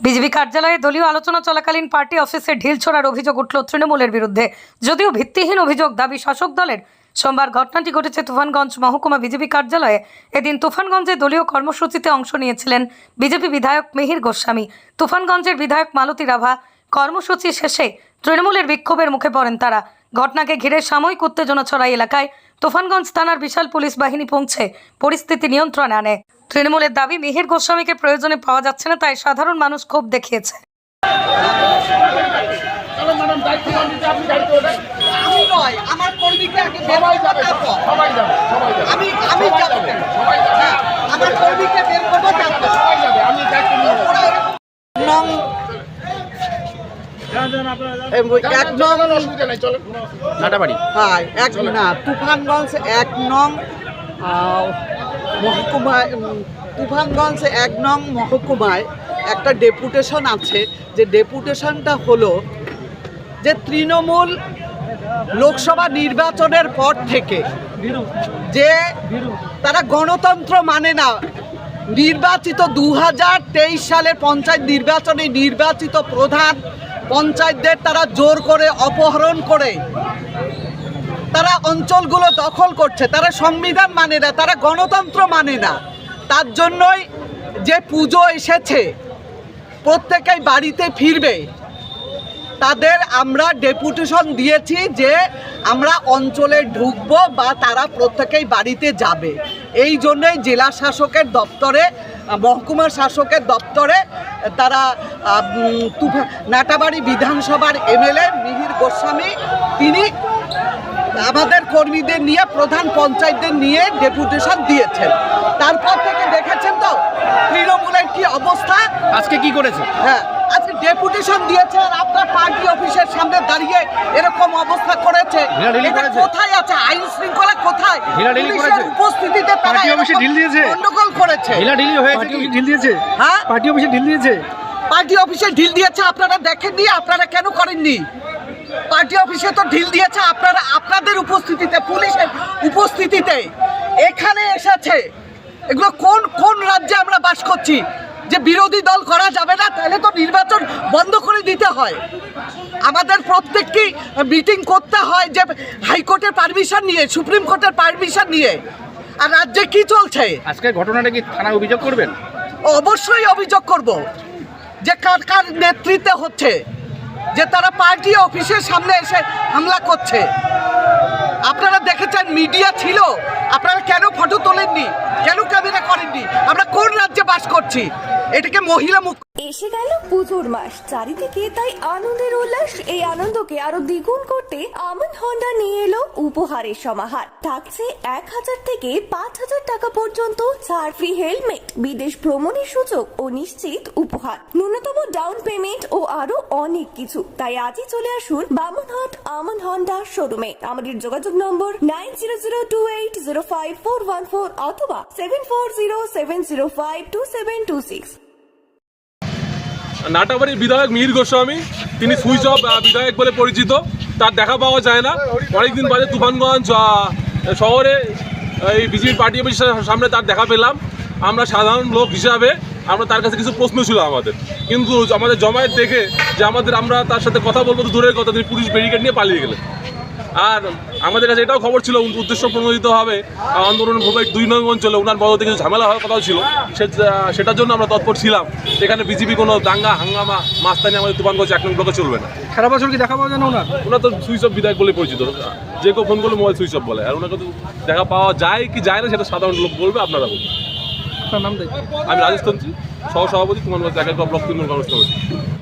BJP কার্যালয়ে দলীয় আলোচনা চলাকালীন পার্টি অফিসে ঢিল ছোড়ার অভিযোগ উঠল তৃণমূলের বিরুদ্ধে। যদিও ভিত্তিহীন অভিযোগ, দাবি শাসক দলের। সোমবার ঘটনাটি ঘটেছে তুফানগঞ্জ মহকুমা বিজেপি কার্যালয়ে। এদিন তুফানগঞ্জে দলীয় কর্মসূচিতে অংশ নিয়েছিলেন বিজেপি বিধায়ক মিহির গোস্বামী। তুফানগঞ্জের বিধায়ক মালতী রাভা। কর্মসূচি শেষে তৃণমূলের বিক্ষোভের মুখে পড়েন তারা। ঘটনাকে ঘিরে সাময়িক উত্তেজনা ছড়াই এলাকায়। তুফানগঞ্জ থানার বিশাল পুলিশ বাহিনী পৌঁছে পরিস্থিতি নিয়ন্ত্রণে আনে। তৃণমূলের দাবি মিহির গোস্বামীকে প্রয়োজনে পাওয়া যাচ্ছে না তাই সাধারণ মানুষ ক্ষোভ দেখিয়েছে। নং এক হ্যাঁ এক তুফানগঞ্জ এক নং আহ, মহকুমায় তুফানগঞ্জ এক নং মহকুমায় একটা ডেপুটেশন আছে। যে ডেপুটেশনটা হলো যে তৃণমূল লোকসভা নির্বাচনের পর থেকে যে তারা গণতন্ত্র মানে না, নির্বাচিত দু হাজার তেইশ সালের পঞ্চায়েত নির্বাচনে নির্বাচিত প্রধান পঞ্চায়েতদের তারা জোর করে অপহরণ করে। তারা অঞ্চলগুলো দখল করছে, তারা সংবিধান মানে না, তারা গণতন্ত্র মানে না। তার জন্যই যে পুজো এসেছে, প্রত্যেকেই বাড়িতে ফিরবে। তাদের আমরা ডেপুটেশন দিয়েছি যে আমরা অঞ্চলে ঢুকবো বা তারা প্রত্যেকেই বাড়িতে যাবে। এই জন্যই জেলা শাসকের দপ্তরে মহকুমা শাসকের দপ্তরে তারা নাটাবাড়ি বিধানসভার এমএলএ মিহির গোস্বামী, তিনি আমাদের কর্মীদের নিয়ে প্রধান পঞ্চায়েতদের নিয়ে ডেপুটেশন দিয়েছেন। তারপর থেকে দেখেছেন তো তৃণমূলের কি অবস্থা? আজকে কি করেছে? হ্যাঁ আজকে ডেপুটেশন দিয়েছে আর আপনার পার্টি অফিসের সামনে দাঁড়িয়ে এরকম অবস্থা করেছে? কোথায় আছে? আইন শৃঙ্খলা কোথায়? উপস্থিতিতে তারা পার্টি অফিসে ঢিল দিয়েছে? গন্ডগোল করেছে। ঢিল দিয়েছে। হ্যাঁ? পার্টি অফিসে ঢিল দিয়েছে। পার্টি অফিসে ঢিল দিয়েছে আপনারা দেখেননি আপনারা কেন করেননি? পার্টি অফিসে তো ঢিল দিয়েছে আপনারা আপনাদের উপস্থিতিতে পুলিশের উপস্থিতিতে। এখানে এসেছে। এগুলো কোন কোন রাজ্যে আমরা বাস করছি? যে বিরোধী দল করা যাবে না তাহলে তো নির্বাচন বন্ধ করে দিতে হয়। আমাদের প্রত্যেককেই মিটিং করতে হয় যে হাইকোর্টের পারমিশন নিয়ে সুপ্রিম কোর্টের পারমিশন নিয়ে। আর রাজ্যে কি চলছে? আজকের ঘটনাটা কি থানায় অভিযোগ করবেন? অবশ্যই অভিযোগ করব যে কার কার নেতৃত্বে হচ্ছে। যে তারা পার্টি অফিসের সামনে এসে হামলা করছে। আপনারা দেখেছেন, মিডিয়া ছিল। আপনারা কেন ফটো তোলেননি? কেন ক্যামেরা করেননি? আমরা কোন রাজ্যে বাস করছি? এটাকে মহিলা মুখ এসে গেল পুজোর মাস। চারিদিকে তাই আনন্দের উল্লাস। এই আনন্দকে আরও দ্বিগুণ করতে আমন হন্ডা নিয়ে এলো উপহারের সমাহার। থাকছে এক হাজার থেকে পাঁচ হাজার টাকা পর্যন্ত ছাড় ফ্রি হেলমেট, বিদেশ ভ্রমণের সুযোগ ও নিশ্চিত উপহার। ন্যূনতম ডাউন পেমেন্ট ও আরও অনেক কিছু। তাই আজই চলে আসুন বামনহাট আমন হন্ডা শোরুমে। আমাদের যোগাযোগ number nine zero zero two eight zero five four one four অথবা seven four zero seven zero five two seven two six. নাটাবাড়ির বিধায়ক মিহির গোস্বামী, তিনি সুইচ অফ বিধায়ক বলে পরিচিত। তার দেখা পাওয়া যায় না। অনেকদিন বাদে তুফানগঞ্জ শহরে এই বিজেপি পার্টি অফিসের সামনে তার দেখা পেলাম। আমরা সাধারণ লোক হিসাবে আমরা তার কাছে কিছু প্রশ্ন ছিল আমাদের। কিন্তু আমাদের জমায়েত দেখে যে আমাদের আমরা তার সাথে কথা বলব দূরের কথা, তিনি পুলিশ ব্যারিকেড নিয়ে পালিয়ে গেলেন। আর আমাদের কাছে এটাও খবর ছিল উদ- উদ্দেশ্য প্রণোদিত হবে আন্দোলন ভূমি দুই নং অঞ্চলে ওনার বদতে কিছু ঝামেলা হওয়ার কথাও ছিল। সেটার জন্য আমরা তৎপর ছিলাম। এখানে বিজেপি কোনো দাঙ্গা হাঙ্গামা মাস্তানি আমাদের তুফানগঞ্জ এক নং ব্লকে চলবে না। সারা বছর কি দেখা পাওয়া যায় না ওনার? ওনার তো সুইচ অফ বিধায়ক বলে পরিচিত। যে কেউ ফোন করলে মোবাইল সুইচ অফ বলে। আর ওনাকে তো দেখা পাওয়া যায় কি যায় না সেটা সাধারণ লোক বলবে আপনারা বলবেন আপনার নাম আমি রাজস্থানছি সহ সভাপতি এক এক ব্লক তৃণমূল কংগ্রেস কমিটি।